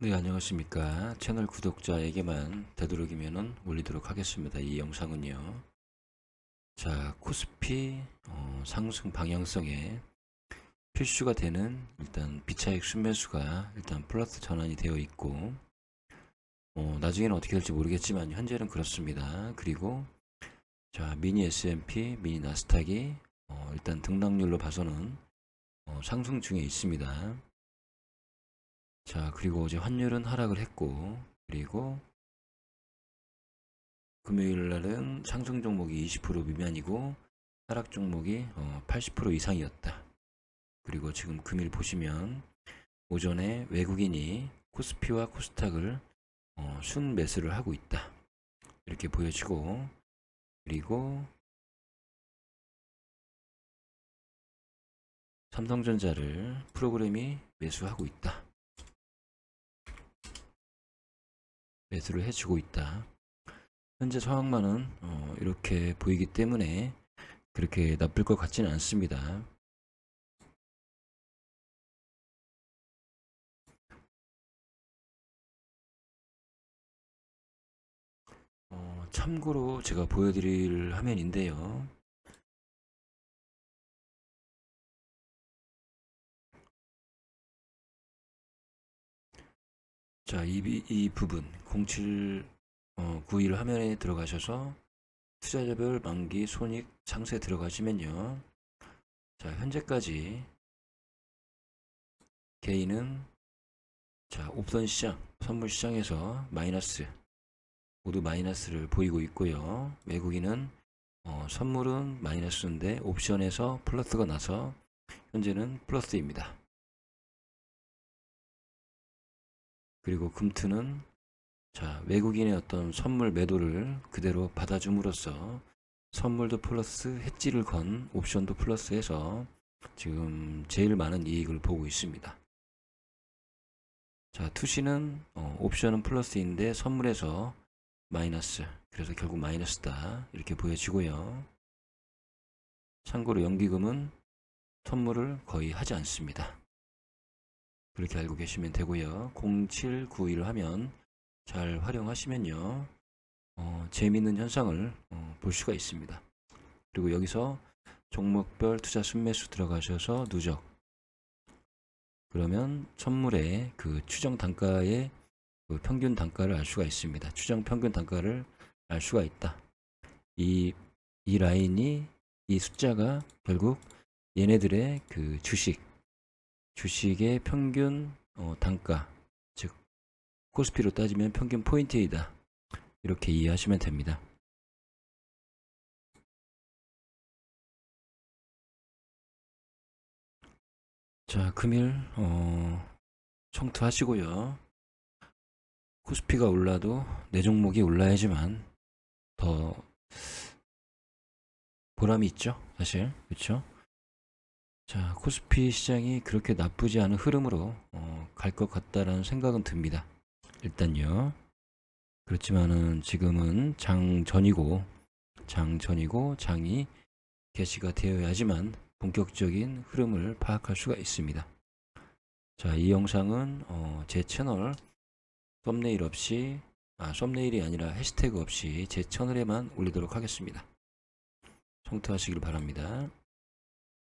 네, 안녕하십니까. 채널 구독자에게만 되도록이면 올리도록 하겠습니다. 이 영상은요. 자, 코스피 어, 상승 방향성에 필수가 되는 일단 비차익 순매수가 일단 플러스 전환이 되어 있고 어, 나중에는 어떻게 될지 모르겠지만 현재는 그렇습니다. 그리고 자, 미니 S&P, 미니 나스닥이 어, 일단 등락률로 봐서는 어, 상승 중에 있습니다. 자, 그리고 어제 환율은 하락을 했고, 그리고 금요일 날은 상승 종목이 20% 미만이고, 하락 종목이 어, 80% 이상이었다. 그리고 지금 금일 보시면 오전에 외국인이 코스피와 코스닥을 어, 순 매수를 하고 있다. 이렇게 보여지고, 그리고 삼성전자를 프로그램이 매수하고 있다. 매수를 해주고 있다. 현재 상황만은 어, 이렇게 보이기 때문에 그렇게 나쁠 것 같지는 않습니다. 어, 참고로 제가 보여드릴 화면인데요. 자, 이, 비- 이 부분 07 어, 91 화면에 들어가셔서 투자자별 만기 손익 상세 들어가시면요. 자, 현재까지 개인은 자, 옵션 시장, 선물 시장에서 마이너스 모두 마이너스를 보이고 있고요. 외국인은 어, 선물은 마이너스인데 옵션에서 플러스가 나서 현재는 플러스입니다. 그리고 금투는 자 외국인의 어떤 선물 매도를 그대로 받아줌으로써 선물도 플러스 해지를 건 옵션도 플러스해서 지금 제일 많은 이익을 보고 있습니다. 자 투시는 어, 옵션은 플러스인데 선물에서 마이너스 그래서 결국 마이너스다 이렇게 보여지고요. 참고로 연기금은 선물을 거의 하지 않습니다. 그렇게 알고 계시면 되고요. 0791 하면 잘 활용하시면요. 어, 재미있는 현상을 어, 볼 수가 있습니다. 그리고 여기서 종목별 투자 순매수 들어가셔서 누적 그러면 선물의 그 추정 단가의 그 평균 단가를 알 수가 있습니다. 추정 평균 단가를 알 수가 있다. 이, 이 라인이 이 숫자가 결국 얘네들의 그 주식 주식의 평균 어, 단가, 즉 코스피로 따지면 평균 포인트이다. 이렇게 이해하시면 됩니다. 자, 금일 어, 청투하시고요. 코스피가 올라도 내 종목이 올라야지만 더 보람이 있죠, 사실 그렇죠? 자, 코스피 시장이 그렇게 나쁘지 않은 흐름으로 어, 갈것 같다라는 생각은 듭니다. 일단요. 그렇지만은 지금은 장 전이고 장 전이고 장이 개시가 되어야지만 본격적인 흐름을 파악할 수가 있습니다. 자, 이 영상은 어, 제 채널 썸네일 없이 아, 썸네일이 아니라 해시태그 없이 제 채널에만 올리도록 하겠습니다. 청토하시길 바랍니다.